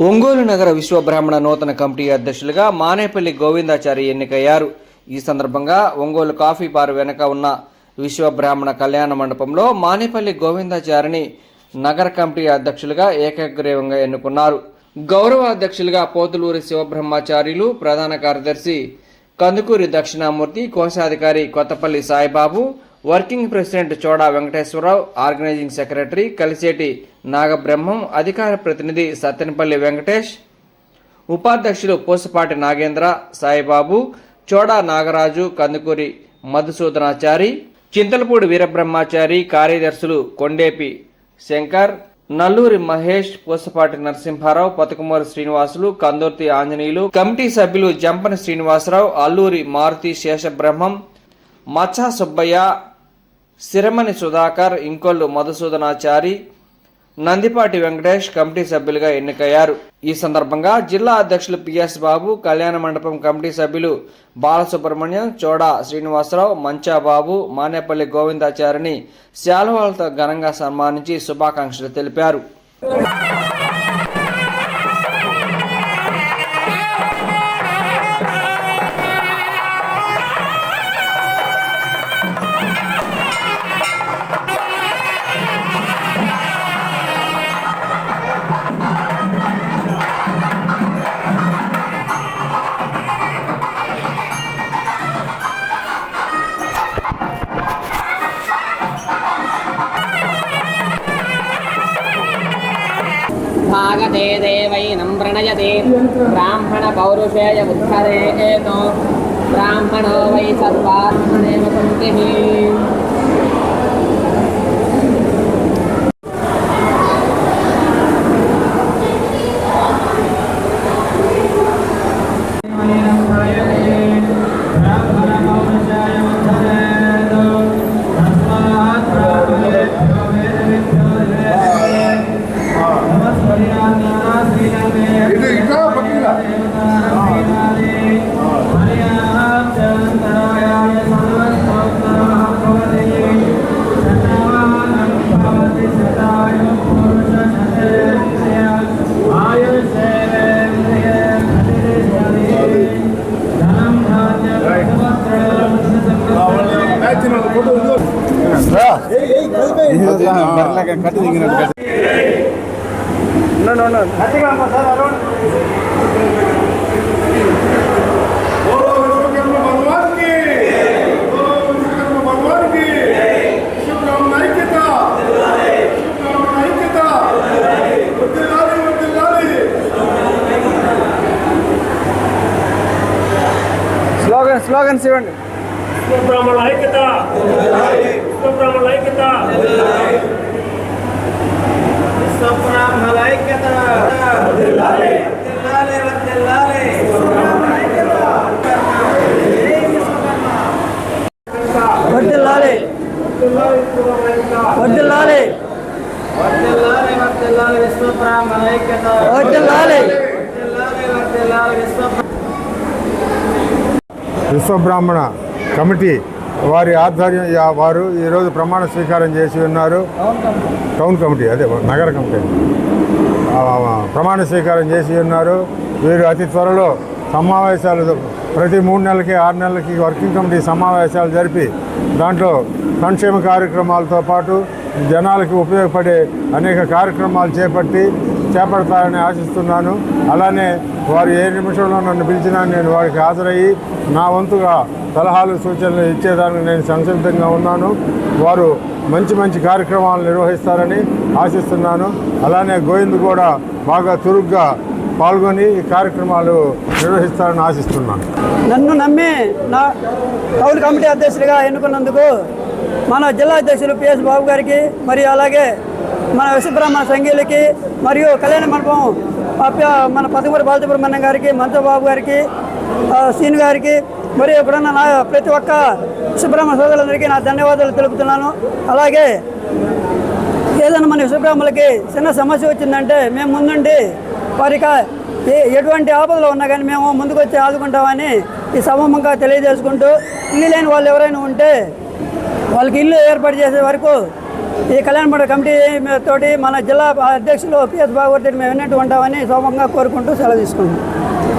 ఒంగోలు నగర విశ్వబ్రాహ్మణ నూతన కమిటీ అధ్యక్షులుగా మానేపల్లి గోవిందాచారి ఎన్నికయ్యారు. ఈ సందర్భంగా ఒంగోలు కాఫీ బార్ వెనక ఉన్న విశ్వబ్రాహ్మణ కళ్యాణ మండపంలో మానేపల్లి గోవిందాచారిని నగర కమిటీ అధ్యక్షులుగా ఏకగ్రీవంగా ఎన్నుకున్నారు. గౌరవ అధ్యక్షులుగా పోతులూరి శివబ్రహ్మచార్యులు ప్రధాన కార్యదర్శి కందుకూరి దక్షిణామూర్తి కోశాధికారి Kothapalli Saibabu working president Choda Venkateswararao organizing secretary Kaliseti Nagabrahmam అధికార ప్రతినిధి సత్తెనపల్లి వెంకటేష్ ఉపాధ్యక్షులు పూసపాటి నాగేంద్ర సాయిబాబు చోడా నాగరాజు కందుకూరి మధుసూదనాచారి చింతలపూడి వీరబ్రహ్మాచారి కార్యదర్శులు కొండేపి శంకర్ నల్లూరి మహేష్ పూసపాటి నరసింహారావు పతకమూరి శ్రీనివాసులు కందుర్తి ఆంజనేయులు కమిటీ సభ్యులు జంపని శ్రీనివాసరావు అల్లూరి మారుతి శేషబ్రహ్మం మచ్చా సుబ్బయ్య సిరమణి సుధాకర్ ఇంకొల్లు మధుసూదనాచారి నందిపాటి వెంకటేష్ కమిటీ సభ్యులుగా ఎన్నికయ్యారు. ఈ సందర్భంగా జిల్లా అధ్యక్షులు పిఎస్ బాబు కళ్యాణ మండపం కమిటీ సభ్యులు బాలసుబ్రహ్మణ్యం చోడా శ్రీనివాసరావు మంచాబాబు మానేపల్లి గోవిందాచారిని శాలువాలతో ఘనంగా సన్మానించి శుభాకాంక్షలు తెలిపారు. భాగతే దేవైనం ప్రణయతే బ్రాహ్మణ పౌరుషేయ ఉద్ధరేతో బ్రాహ్మణో వై సర్వాత్మనేవ కుంతిమి ಕಟ್ಟಿ దిగినట్టు కట్టి విశ్వకర్మ భగవాన్కి విశ్వకర్మ భగవాన్కి విశ్వబ్రాహ్మణ ఐక్యత విశ్వబ్రాహ్మణ ఐక్యత వర్ధిల్లాలి వర్ధిల్లాలి స్లోగన్ స్లోగన్స్ ఇవ్వండి విశ్వబ్రాహ్మణ ఐక్యత విశ్వబ్రాహ్మణ కమిటీ వారి ఆధ్వర్యం వారు ఈరోజు ప్రమాణ స్వీకారం చేసి ఉన్నారు. టౌన్ కమిటీ అదే నగర కమిటీ. ఆ, ప్రమాణ స్వీకారం చేసి ఉన్నారు. వీరు అతి త్వరలో సమావేశాలు ప్రతి మూడు నెలలకి ఆరు నెలలకి వర్కింగ్ కమిటీ సమావేశాలు జరిపి దాంట్లో సంక్షేమ కార్యక్రమాలతో పాటు జనాలకు ఉపయోగపడే అనేక కార్యక్రమాలు చేపట్టి చేపడతారని ఆశిస్తున్నాను. అలానే వారు ఏ నిమిషంలో నన్ను పిలిచినా నేను వారికి హాజరయ్యి నా వంతుగా సలహాలు సూచనలు ఇచ్చేదానికి నేను సంసిద్ధంగా ఉన్నాను. వారు మంచి మంచి కార్యక్రమాలు నిర్వహిస్తారని ఆశిస్తున్నాను. అలానే గోవింద్ కూడా బాగా చురుగ్గా పాల్గొని ఈ కార్యక్రమాలు నిర్వహిస్తారని ఆశిస్తున్నాను. నన్ను నమ్మి నా కౌలు కమిటీ అధ్యక్షుడిగా ఎన్నుకున్నందుకు మన జిల్లా అధ్యక్షులు పిఎస్ బాబు గారికి మరియు అలాగే మన విశ్వబ్రహ్మణ సంఘీయులకి మరియు కళ్యాణ మండపం మన పదమూరు బాలసుబ్రహ్మణ్యం గారికి మంత్ర బాబు గారికి శ్రీని గారికి మరియు ఇప్పుడున్న నా ప్రతి ఒక్క విశ్వబ్రహ్మణ సోదరులందరికీ నా ధన్యవాదాలు తెలుపుతున్నాను. అలాగే ఏదైనా మన విశ్వబ్రహ్మలకి చిన్న సమస్య వచ్చిందంటే మేము ముందుండి వారికి ఎటువంటి ఆపదలు ఉన్నా కానీ మేము ముందుకు వచ్చి ఆదుకుంటామని ఈ సమూహంగా తెలియజేసుకుంటూ ఇల్లు లేని వాళ్ళు ఎవరైనా ఉంటే వాళ్ళకి ఇల్లు ఏర్పాటు చేసే వరకు ఈ కళ్యాణ మండప కమిటీ తోటి మన జిల్లా అధ్యక్షులు పిఎస్ బాబు మేము విన్నట్టు ఉంటామని సోమంగా కోరుకుంటూ సెలవు తీసుకుంటాం